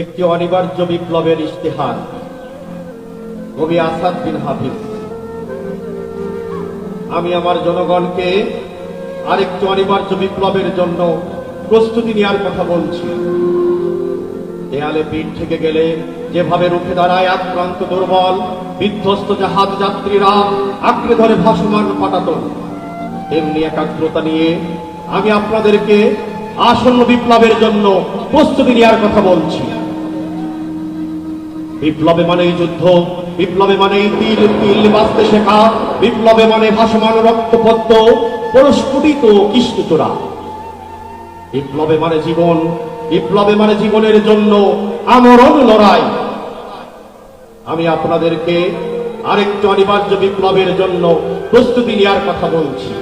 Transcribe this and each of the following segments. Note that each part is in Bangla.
একটি অনিবার্য বিপ্লবের ইশতেহার কবি আসাদ বিন হাফিজ। আমি আমার জনগণকে আরেকটি অনিবার্য বিপ্লবের জন্য প্রস্তুতি নেওয়ার কথা বলছি। দেয়ালে পিঠ থেকে গেলে যেভাবে রুখে দাঁড়ায় আক্রান্ত দুর্বল, বিধ্বস্ত জাহাজ যাত্রীরা আঁকড়ে ধরে ভাসমান পাটাতন এমনি একাগ্রতা নিয়ে আমি আপনাদেরকে আসন্ন বিপ্লবের জন্য প্রস্তুতি নেওয়ার কথা বলছি। বিপ্লবে মানেই যুদ্ধ, বিপ্লবে মানেই তিল তিল বাঁচতে শেখা, বিপ্লবে মানে ভাসমান রক্তপদ্ম, পরস্ফুটিত কৃষ্ণচূড়া বিপ্লবে মানে জীবন, বিপ্লবে মানে জীবনের জন্য আমরণ লড়াই। আমি আপনাদেরকে আরেকটি অনিবার্য বিপ্লবের জন্য প্রস্তুতি নেওয়ার কথা বলছি।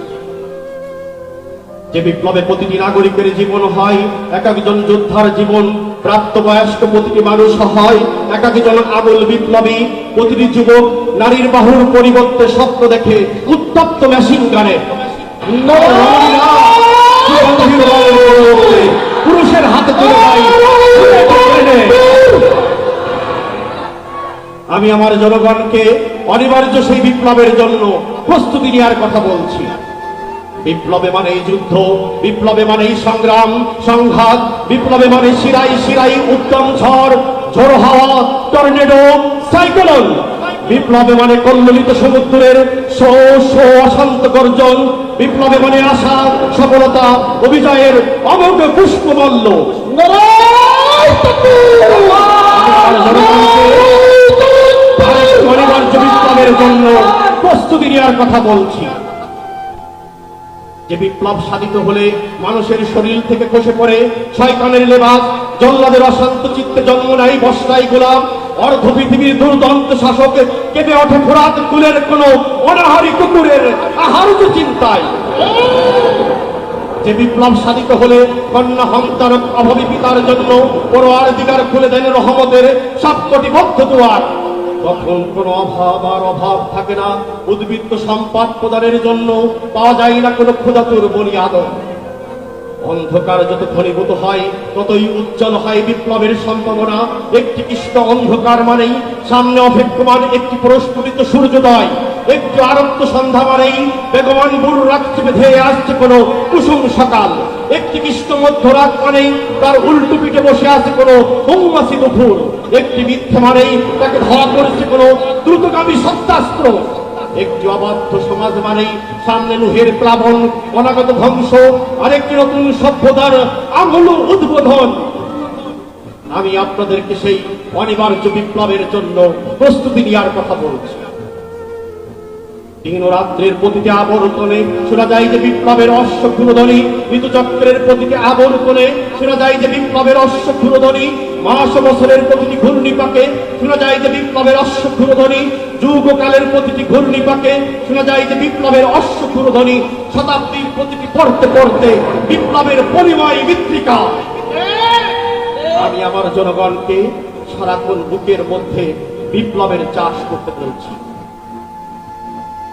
যে বিপ্লবে প্রতিটি নাগরিকের জীবন হয়, এক একজন যোদ্ধার জীবন প্রাপ্তবয়স্ক প্রতিটি মানুষ হয়। এক একজন আবুল বিপ্লবী, প্রতিটি যুবক নারীর বাহুর পরিবর্তে স্বপ্ন দেখে উত্তপ্ত মেশিন গানে। পুরুষের হাতে তুলে আমি আমার জনগণকে অনিবার্য সেই বিপ্লবের জন্য প্রস্তুতি নেওয়ার কথা বলছি। বিপ্লবে মানেই যুদ্ধ বিপ্লবে মানেই সংগ্রাম সংঘাত বিপ্লবে মানে শিরাই শিরাই উত্তম ঝড় ঝোড়ো হাওয়া টর্নেডো সাইক্লোন। বিপ্লবে মানে কল্লিত সমুদ্রের শো শো অশান্ত গর্জন বিপ্লবে মানে আশা সফলতা অভিজয়ের অমোঘ পুষ্পমল্ল অনিবার্য বিপ্লবের জন্য প্রস্তুতি নেওয়ার কথা বলছি। যে বিপ্লব সাধিত হলে মানুষের শরীর থেকে খসে পড়ে শয়তানের লেবাস, জল্লাদের অশান্ত চিত্তে জন্ম নেয় বস্তায় গোলাম অর্ধ পৃথিবীর দুর্দন্ত শাসক কেঁপে ওঠে ফোরাত কুলের কোন অনাহারি কুকুরের আহারজ চিন্তায়। যে বিপ্লব সাধিত হলে কন্যা হন্তার অভাবী পিতার জন্য পরোয়ার দিগার খুলে দেন রহমতের সবকটি বদ্ধ দুয়ার। তখন কোনো অভাব আর অভাব থাকে না, উদ্বৃত্ত সম্পদ প্রদানের জন্য পাওয়া যায় না কোনো বলি আদর। অন্ধকার যত ঘনীভূত হয়, ততই উজ্জ্বল হয় বিপ্লবের সম্ভাবনা। একটি কৃষ্ণ অন্ধকার মানেই সামনে অপেক্ষমান একটি প্রস্ফুটিত সূর্যোদয়। আরক্ত সন্ধ্যা মানেই বেগমান বুড় রাখতে বেঁধে আসছে কোনো কুসুম সকাল। একটি কৃষ্ণ মধ্যরাত মানেই তার উল্টো পিঠে বসে আছে কোনো মৌমাছি দুপুর। একটি মিথ্যে মানেই তাকে ধরা করেছে কোনো দ্রুতগামী সত্যাস্ত্র। একটি অবাধ্য সমাজ মানেই সামনে নুহের প্লাবন, অনাগত ধ্বংস, আরেকটি নতুন সভ্যতার আমূল উদ্বোধন। আমি আপনাদেরকে সেই অনিবার্য বিপ্লবের জন্য প্রস্তুতি নেওয়ার কথা বলছি। দিন রাত্রের প্রতিটি আবর্তনে শোনা যায় যে বিপ্লবের অশ্ব ঋতুচক্রের প্রতিটি আবর্তনে শোনা যায় যে বিপ্লবের অশ্ব মাস বছরের প্রতিটি ঘূর্ণিপাকে শোনা যায় যে বিপ্লবের যুগকালের প্রতিটি ঘূর্ণিপাকে শোনা যায় যে বিপ্লবের শতাব্দীর প্রতিটি পড়তে পড়তে বিপ্লবের পরিময় মিত্রিকা আমি আমার জনগণকে সারাক্ষণ বুকের মধ্যে বিপ্লবের চাষ করতে বলছি।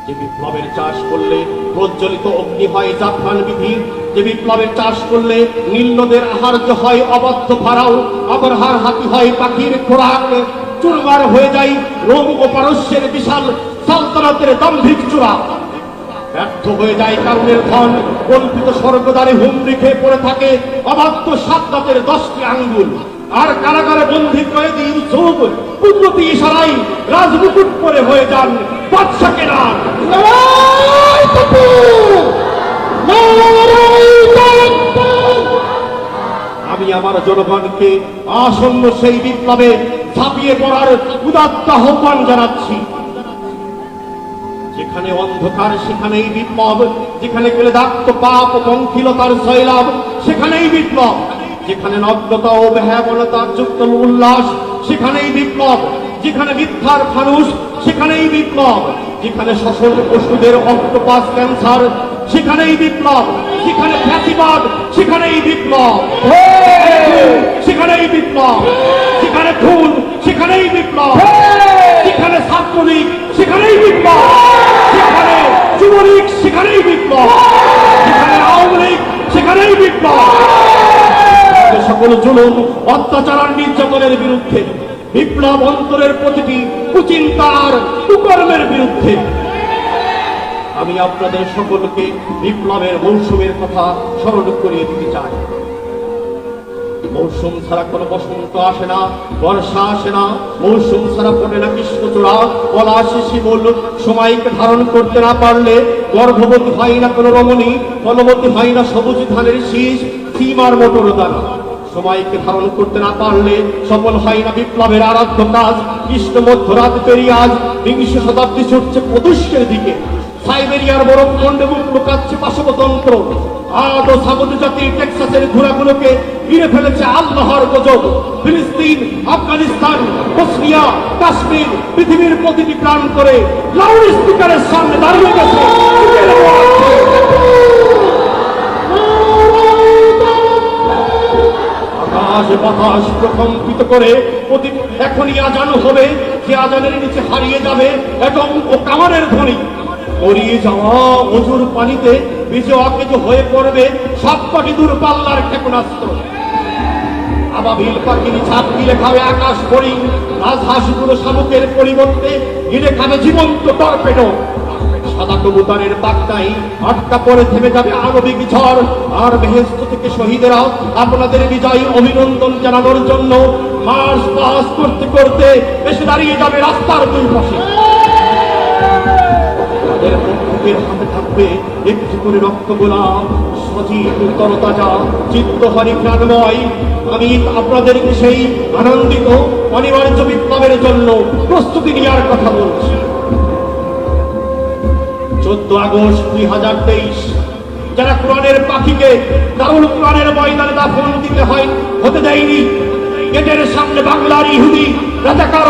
যে বিপ্লবের চাষ করলে প্রজ্বলিত অগ্নি হয় জাফরান বিধি, যে বিপ্লবের চাষ করলে নীলনদের আহার্য হয় অবাধ্য ফারাও অপরহার হাতি হয় পাখির খোরাক, চুরমার হয়ে যায় রোম ও পারস্যের বিশাল সালতানাতের দাম্ভিক চূড়া। ব্যর্থ হয়ে যায় কারণের ধন, কল্পিত স্বর্গদ্বারে হুমড়ি খেয়ে পড়ে থাকে অবাধ্য সাতদাতের দশটি আঙ্গুল। আর কারাগারে বন্দী কয়েদি ইউসুফ কুদরতি ইশারাই রাজমুকুট পরে হয়ে যান বাদশাকে রান আমি আমার জনগণকে আসন্ন সেই বিপ্লবে ছাপিয়ে পড়ার উদাত্ত আহ্বান জানাচ্ছি। যেখানে অন্ধকার সেখানেই বিপ্লব যেখানে গেলে দাক্ত পাপ ও পঙ্কিলতার সৈলাভ সেখানেই বিপ্লব। যেখানে নগ্নতা ও ভয়াবনতার যুক্ত উল্লাস সেখানেই বিপ্লব। যেখানে মিথ্যার ফানুষ সেখানেই বিপ্লব। যেখানে শোষণ পশুদের অক্টোপাস ক্যান্সার সেখানেই বিপ্লব। সেখানে ফ্যাসিবাদ সেখানেই বিপ্লব। সেখানেই বিপ্লব। যেখানে খুন সেখানেই বিপ্লব। যেখানে ছাত্রলীগ সকল জুলুম, অত্যাচার নির্যাতনের বিরুদ্ধে, বিপ্লব অন্তরের প্রতিটি কুচিন্তার কুকর্মের বিরুদ্ধে। আমি আপনাদের সকলকে বিপ্লবের মৌসুমের কথা স্মরণ করিয়ে দিতে চাই। মৌসুম ছাড়া কোনো বসন্ত আসে না, বর্ষা আসে না, মৌসুম ছাড়া পড়ে না কৃষ্ণচূড়া পলাশ শিমুল সময়কে ধারণ করতে না পারলে গর্ভবতী হয় না কোনো রমণী, ফলবতী হয় না সবুজ ধানের শীষ, সীমার মোটর দানা। সময়কে ধারণ করতে না পারলে সফল হয় না বিপ্লবের আরাধ্য কাজ। কৃষ্ণ মধ্যরাত পেরিয়ে আজ বিংশ শতাব্দী ছুটছে প্রদুষ্কের দিকে। সাইবেরিয়ার বরফ খণ্ডে মুখ লুকাচ্ছে পাশবতন্ত্র আদো সামুদ্র জাতির টেক্সাসের ঘোড়াগুলোকে ঘিরে ফেলেছে আল্লাহর গজব। ফিলিস্তিন, আফগানিস্তান, বসনিয়া, কাশ্মীর পৃথিবীর প্রতিটি প্রাণ করে লাউড স্পিকারের সামনে দাঁড়িয়ে গেছে। আকাশ বাতাস প্রকম্পিত করে প্রতি এখনই আজান হবে। যে আজানের নিচে হারিয়ে যাবে এবং ও কামারের ধ্বনি। গড়িয়ে যাওয়া অজুর পানিতে ভিজে অকেজ হয়ে পড়বে সব দূর পাল্লার ক্ষেপণাস্ত্র। আবাবিল পাখির ছাপ গিলে খাবে আকাশ পরি। রাজহাঁসগুলো শামুকের পরিবর্তে গিলে খাবে জীবন্ত টর্পেডো। সাদা কবুতরের বাগদাই, আটকা পরে থেমে যাবে আণবিক ঝড়। আর বেহেস্ত থেকে শহীদেরা আপনাদের বিজয় অভিনন্দন জানানোর জন্য মার্চ পাস করতে করতে এসে দাঁড়িয়ে যাবে রাস্তার দুই পাশে। আপনাদেরকে সেই আনন্দিত অনিবার্য বিপ্লবের জন্য প্রস্তুতি নেওয়ার কথা বলছি। চোদ্দ আগস্ট দুই হাজার তেইশ, যারা কোরআনের পাখিকে দারুল কোরআনের ময়দানে দাফন দিতে হয়, হতে দেয়নি। গেটের সামনে বাংলার ইহুদি, রাজাকার